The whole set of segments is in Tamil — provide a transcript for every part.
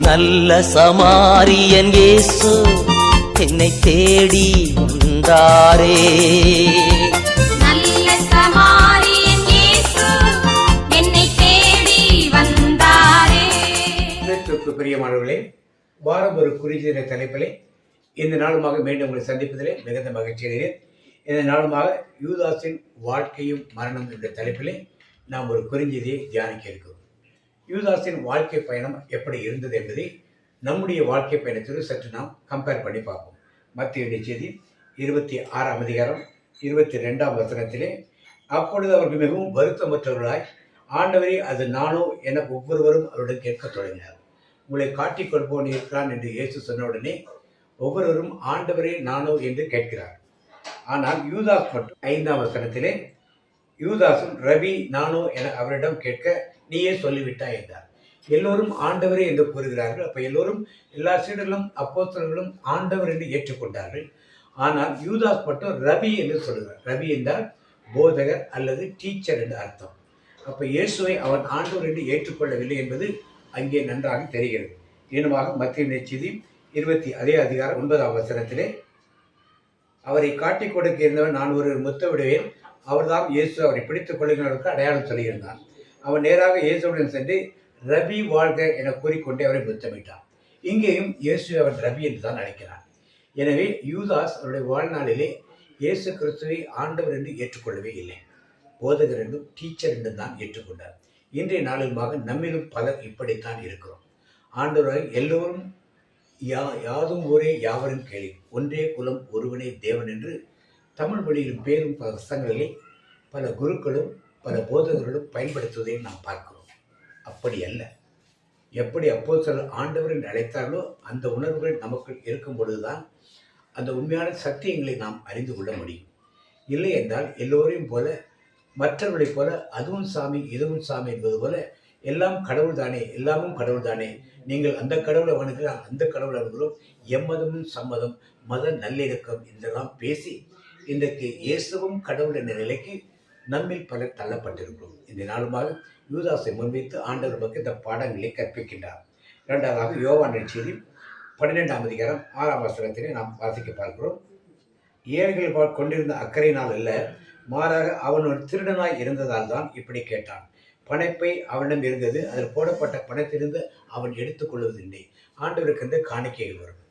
நல்ல சமாரியன் இயேசு என்னை தேடி வந்தாரே. நல்ல சமாரியன் இயேசு என்னை தேடி வந்தாரே. பிரியமானவர்களே வாரம் ஒரு குறித்த தலைப்பிலே இந்த நாளுமாக மீண்டும் உங்களை சந்திப்பதிலே மிகுந்த மகிழ்ச்சி அடைகிறேன். இந்த நாளுமாக யூதாஸின் வாழ்க்கையும் மரணம் என்ற தலைப்பிலே நாம் ஒரு குறிஞ்செய்தியை தியானிக்க இருக்கிறோம். யூதாஸின் வாழ்க்கை பயணம் எப்படி இருந்தது என்பதை நம்முடைய வாழ்க்கை பயணத்தோடு சற்று நாம் கம்பேர் பண்ணி பார்ப்போம். மத்திய செய்தி இருபத்தி ஆறாம் அதிகாரம் இருபத்தி ரெண்டாம் வசனத்திலே அப்பொழுது அவர்கள் மிகவும் வருத்தமற்றவர்களாய் ஆண்டவரே அது நானோ என ஒவ்வொருவரும் அவருடன் கேட்கத் தொடங்கினார் உங்களை காட்டிக் கொள்பவன் இருக்கிறான் என்று இயேசு சொன்ன உடனே ஒவ்வொருவரும் ஆண்டவரே நானோ என்று கேட்கிறார் ஆனால் யூதாஸ் மட்டும் ஐந்தாம் வசனத்திலே யூதாசும் ரவி நானோ என அவரிடம் கேட்க நீயே சொல்லிவிட்டாய் என்றார். எல்லோரும் ஆண்டவரே என்று கூறுகிறார்கள். அப்போ எல்லோரும் எல்லா சீடர்களும் அப்போஸ்தலர்களும் ஆண்டவர் என்று ஏற்றுக்கொண்டார்கள். ஆனால் யூதாஸ் மட்டும் ரவி என்று சொல்கிறார். ரவி என்றால் போதகர் அல்லது டீச்சர் என்று அர்த்தம். அப்போ இயேசுவை அவன் ஆண்டவர் என்று ஏற்றுக்கொள்ளவில்லை என்பது அங்கே நன்றாக தெரிகிறது. ஏனுமாக மத்திய நெச்சிதி இருபத்தி அதே அதிகாரம் ஒன்பதாம் வசனத்திலே அவரை காட்டிக் கொடுக்க இருந்தவன் நான் ஒரு முத்த விடுவேன் அவர்தான் இயேசு அவரை பிடித்துக் கொள்கிறவருக்கு அடையாளம் சொல்லியிருந்தான். அவன் நேராக இயேசுவுடன் சென்று ரபி வாழ்க என கூறிக்கொண்டே அவரை முத்தமிட்டான். இங்கேயும் இயேசு அவன் ரபி என்று தான் அழைக்கிறான். எனவே யூதாஸ் அவருடைய வாழ்நாளிலே இயேசு கிறிஸ்துவை ஆண்டவர் என்று ஏற்றுக்கொள்ளவே இல்லை. போதகர் என்றும் டீச்சர் என்றும் தான் ஏற்றுக்கொண்டார். இன்றைய நாளிலுமாக நம்மிலும் பலர் இப்படித்தான் இருக்கிறோம். ஆண்டவராக எல்லோரும் யா யாதும் ஒரே யாவரும் கேள்வி ஒன்றே குலம் ஒருவனே தேவன் என்று தமிழ் மொழியிலும் பேரும் பல வசனங்களிலே பல குருக்களும் பல போதகர்களும் பயன்படுத்துவதையும் நாம் பார்க்கிறோம். அப்படி அல்ல. எப்படி அப்போ சில ஆண்டவரை அழைத்தார்களோ அந்த உணர்வுகள் நமக்கு இருக்கும் பொழுதுதான் அந்த உண்மையான சத்தியங்களை நாம் அறிந்து கொள்ள முடியும். இல்லை என்றால் எல்லோரையும் போல மற்றவர்களைப் போல அதுவும் சாமி இதுவும் சாமி என்பது போல எல்லாம் கடவுள் தானே எல்லாமும் கடவுள் தானே. நீங்கள் அந்த கடவுளை வணங்குகிறார் அந்த கடவுளை வணங்குகிறோம். எம்மதமும் சம்மதம் மத நல்லிணக்கம் என்றெல்லாம் பேசி இன்றைக்கு இயேசுவும் கடவுள் என்ற நிலைக்கு நம்மில் பலர் தள்ளப்பட்டிருக்கிறோம். இந்த நாளுமாக யூதாசை முன்வைத்து ஆண்டவர் நமக்கு இந்த பாடங்களை கற்பிக்கின்றார். இரண்டாவதாக யோவான் செய்தி பன்னிரெண்டாம் அதிகாரம் ஆறாம் வசனத்திலே நாம் வாசிக்க பார்க்கிறோம். ஏழைகள் கொண்டிருந்த அக்கறையினால் அல்ல மாறாக அவன் ஒரு திருடனாய் இருந்ததால் தான் இப்படி கேட்டான். பணப்பை அவனிடம் இருந்தது அதில் போடப்பட்ட பணத்திலிருந்து அவன் எடுத்துக்கொள்வதில்லை. ஆண்டவருக்கு காணிக்கைகள் வரும்.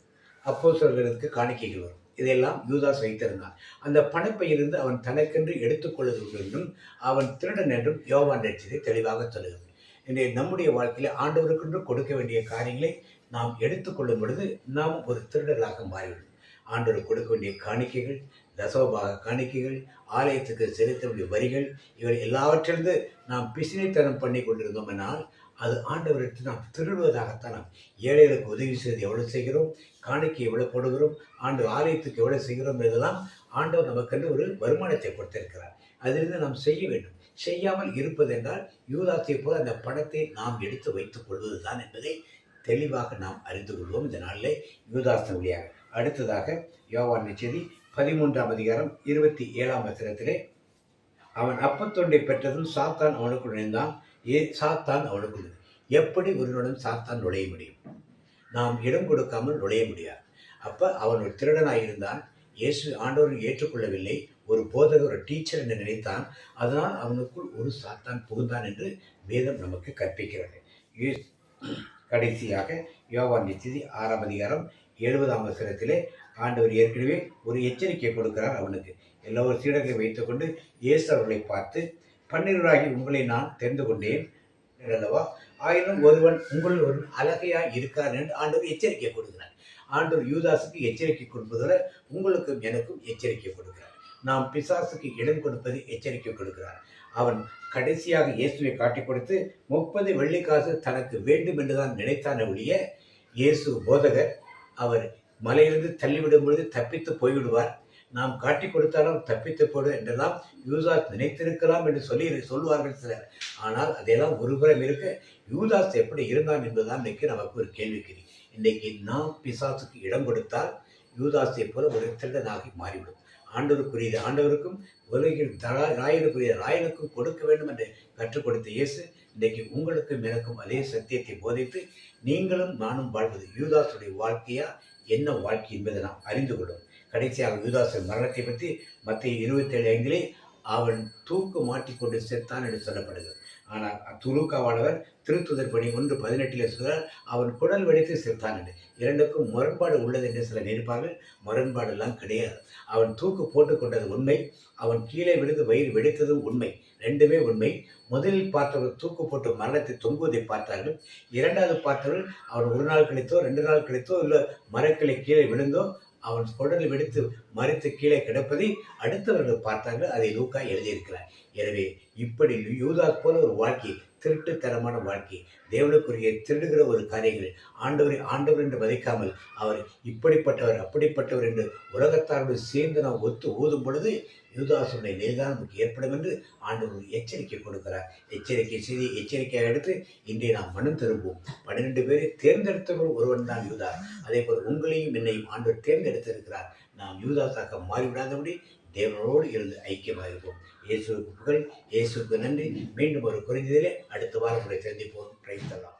அப்போ சொல்கிறதுக்கு காணிக்கைகள் வரும். இதையெல்லாம் யூதாஸ் வைத்திருந்தான். அந்த பணப்பையிலிருந்து அவன் தனக்கென்று எடுத்துக்கொள்வது என்றும் அவன் திருடன் என்றும் யோவான் ரட்சிதை தெளிவாக சொல்லுகிறது. இன்றைய நம்முடைய வாழ்க்கையில் ஆண்டவருக்கென்று கொடுக்க வேண்டிய காரியங்களை நாம் எடுத்துக்கொள்ளும் பொழுது நாம் ஒரு திருடர்களாக மாறிவிடும். ஆண்டவர் கொடுக்க வேண்டிய காணிக்கைகள் தசோபாக காணிக்கைகள் ஆலயத்துக்கு செலுத்த வேண்டிய வரிகள் இவை எல்லாவற்றிலிருந்து நாம் பிசினைத்தனம் பண்ணி கொண்டிருந்தோம் என்னால் அது ஆண்டவருக்கு நாம் திருடுவதாகத்தான் நாம் ஏழைகளுக்கு உதவி செய்து எவ்வளவு செய்கிறோம்? காணிக்கை எவ்வளோ போடுகிறோம்? ஆண்டு ஆலயத்துக்கு எவ்வளோ செய்கிறோம் இதெல்லாம் ஆண்டவர் நமக்கென்று ஒரு வருமானத்தை கொடுத்திருக்கிறார். அதிலிருந்து நாம் செய்ய வேண்டும். செய்யாமல் இருப்பது என்றால் யூதாசை போல அந்த பணத்தை நாம் எடுத்து வைத்துக் கொள்வதுதான் என்பதை தெளிவாக நாம் அறிந்து கொள்வோம் இந்த நாளிலே. யூதாசன் வழியாக அடுத்ததாக யோவான் செய்தி பதிமூன்றாம் அதிகாரம் இருபத்தி ஏழாம் வசனத்திலே அவன் அப்பத்தொண்டை பெற்றதும் சாத்தான் அவனுக்குள் நுழைந்தான். ஏ சாத்தான் அவனுக்குள் எப்படி ஒருவனுடன் சாத்தான் நுழைய முடியும்? நாம் இடம் கொடுக்காமல் நுழைய முடியாது. அப்போ அவன் ஒரு திருடனாய் இருந்தான் இயேசு ஆண்டவரை ஏற்றுக்கொள்ளவில்லை. ஒரு போதகர் ஒரு டீச்சர் என்று நினைத்தான். அதனால் அவனுக்குள் ஒரு சாத்தான் புகுந்தான் என்று வேதம் நமக்கு கற்பிக்கிறது. கடைசியாக யோவான் நிச்சதி ஆறாம் அதிகாரம் எழுபதாம் வசனத்திலே ஆண்டவர் ஏற்கனவே ஒரு எச்சரிக்கை கொடுக்கிறார் அவனுக்கு. எல்லோரும் சீடர்களை வைத்துக்கொண்டு இயேசு அவர்களை பார்த்து பன்னிரராகி உங்களை நான் தெரிந்து கொண்டேன். அல்லவா ஆயினும் ஒருவன் உங்கள் ஒரு அழகையாக இருக்கார் என்று ஆண்டவர் எச்சரிக்கை கொடுக்கிறார் ஆண்டவர் யூதாசுக்கு எச்சரிக்கை கொடுப்பதோட உங்களுக்கும் எனக்கும் எச்சரிக்கை கொடுக்கிறார். நாம் பிசாசுக்கு இடம் கொடுப்பது எச்சரிக்கை கொடுக்கிறார். அவன் கடைசியாக இயேசுவை காட்டி கொடுத்து முப்பது வெள்ளிக்காசு தனக்கு வேண்டும் என்றுதான் நினைத்தான ஒழிய இயேசு போதகர் அவர் மலையிலிருந்து தள்ளிவிடும் பொழுது தப்பித்து போய்விடுவார். நாம் காட்டி கொடுத்தாலும் தப்பித்து போடு என்றெல்லாம் யூதாஸ் நினைத்திருக்கலாம் என்று சொல்லி சொல்லுவார்கள் சிலர். ஆனால் அதையெல்லாம் ஒருபுறம் இருக்க யூதாஸ் எப்படி இருந்தான் என்பதுதான் இன்றைக்கு நமக்கு ஒரு கேள்விக்குறி. இன்றைக்கு நாம் பிசாசுக்கு இடம் கொடுத்தால் யூதாஸை போல ஒரு திருடனாகி மாறிவிடும். ஆண்டவருக்குரியது ஆண்டவருக்கும் உலகில் ராயனுக்குரிய ராயனுக்கும் கொடுக்க வேண்டும் என்று கற்றுக் கொடுத்த இயேசு இன்றைக்கு உங்களுக்கும் எனக்கும் அதே சத்தியத்தை போதித்து நீங்களும் நானும் வாழ்வது யூதாசுடைய வாழ்க்கையா? என்ன வாழ்க்கை என்பதை நாம் அறிந்து கொள்ளும். கடைசியாக யுதாசன் மரணத்தை பற்றி மத்திய இருபத்தேழு ஐந்திலே அவன் தூக்கு மாட்டிக்கொண்டு செத்தான் என்று சொல்லப்படுகிறது. ஆனால் துலுக்காவானவர் திருத்துதர் பணி ஒன்று பதினெட்டிலே சொல்கிறார் அவன் குடல் வெடித்து செத்தான் என்று. இரண்டுக்கும் முரண்பாடு உள்ளது என்று சிலர் நினைப்பார்கள். முரண்பாடெல்லாம் கிடையாது. அவன் தூக்கு போட்டுக்கொண்டது உண்மை. அவன் கீழே விழுந்து வயிறு வெடித்ததும் உண்மை. ரெண்டுமே உண்மை. முதலில் பார்த்தவர்கள் தூக்கு போட்டு மரணத்தை தொங்குவதை பார்த்தார்கள். இரண்டாவது பார்த்தவர்கள் அவன் ஒரு நாள் கழித்தோ ரெண்டு நாள் கழித்தோ இல்லை மரக்கிளை கீழே விழுந்தோ அவன் குடல் வெடித்து மறித்து கீழே கிடப்பதை அடுத்தவர்கள் பார்த்தார்கள். அதை லூக்கா எழுதியிருக்கிறார். எனவே இப்படி யூதா போல ஒரு வாழ்க்கை திருட்டுத்தனமான வாழ்க்கை. தேவனுக்குரிய திருடுகிற ஒரு காரியங்கள். ஆண்டவரை ஆண்டவர் என்று மதிக்காமல் அவர் இப்படிப்பட்டவர் அப்படிப்பட்டவர் என்று உலகத்தாரோடு சேர்ந்து நாம் ஒத்து ஊதும் பொழுது யுவதாசனுடைய நிலைதான் நமக்கு ஏற்படும் என்று ஆண்டவர் எச்சரிக்கை கொடுக்கிறார். எச்சரிக்கை செய்தி எச்சரிக்கையாக எடுத்து இன்றைய நாம் மனம் திரும்புவோம். பன்னிரெண்டு பேரை தேர்ந்தெடுத்தவர்கள் ஒருவன் தான் யூதா. அதே போல் உங்களையும் என்னையும் ஆண்டவர் தேர்ந்தெடுத்திருக்கிறார். நாம் யூதாசாக மாறிவிடாதபடி தேவனோடு இருந்து ஐக்கியமாக இருப்போம் இயேசுக்கு புகழ் இயேசுக்கு நன்றி. மீண்டும் ஒரு குறைந்ததிலே அடுத்த வாரம் உங்களை சந்திப்போம். பிரைத்தலாம்